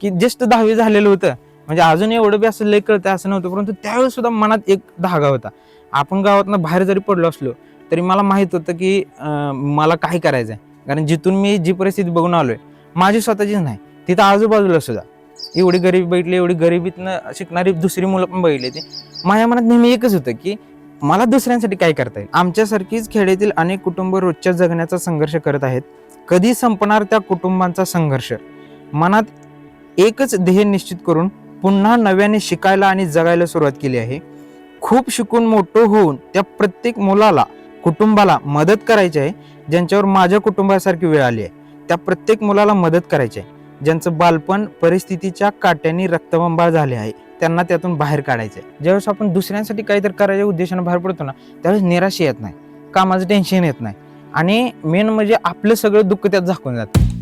की जस्ट दहावी झालेलं होतं. म्हणजे अजून एवढं बी असं लय कळतं असं नव्हतं परंतु त्यावेळेस सुद्धा मनात एक धागा होता. आपण गावातनं बाहेर जरी पडलो असलो तरी मला माहीत होतं की मला काय करायचं आहे कारण जिथून मी जी परिस्थिती बघून आलोय माझी स्वतःचीच नाही तिथं आजूबाजूला सुद्धा. एवढी गरीबी बघितली एवढी गरिबीतनं शिकणारी दुसरी मुलं पण बघितली ती माझ्या मनात नेहमी एकच होतं की मला दुसऱ्यांसाठी काय करता येईल? आमच्यासारखीच खेड्यातील अनेक कुटुंब रोजच्या जगण्याचा संघर्ष करत आहेत. कधी संपणार त्या कुटुंबांचा संघर्ष? मनात एकच ध्येय निश्चित करून पुन्हा नव्याने शिकायला आणि जगायला सुरुवात केली आहे. खूप शिकून मोठं होऊन त्या प्रत्येक मुलाला कुटुंबाला मदत करायची आहे ज्यांच्यावर माझ्या कुटुंबासारखी वेळ आली आहे. त्या प्रत्येक मुलाला मदत करायची आहे. ज्यांचं बालपण परिस्थितीच्या काट्याने रक्तबंबाळ झाले आहे त्यांना त्यातून बाहेर काढायचं आहे. ज्यावेळेस आपण दुसऱ्यांसाठी काहीतरी करायच्या उद्देशाने बाहेर पडतो ना त्यावेळेस निराशा येत नाही कामाचं टेन्शन येत नाही. आणि मेन म्हणजे आपलं सगळं दुःख त्यात झाकून जातं.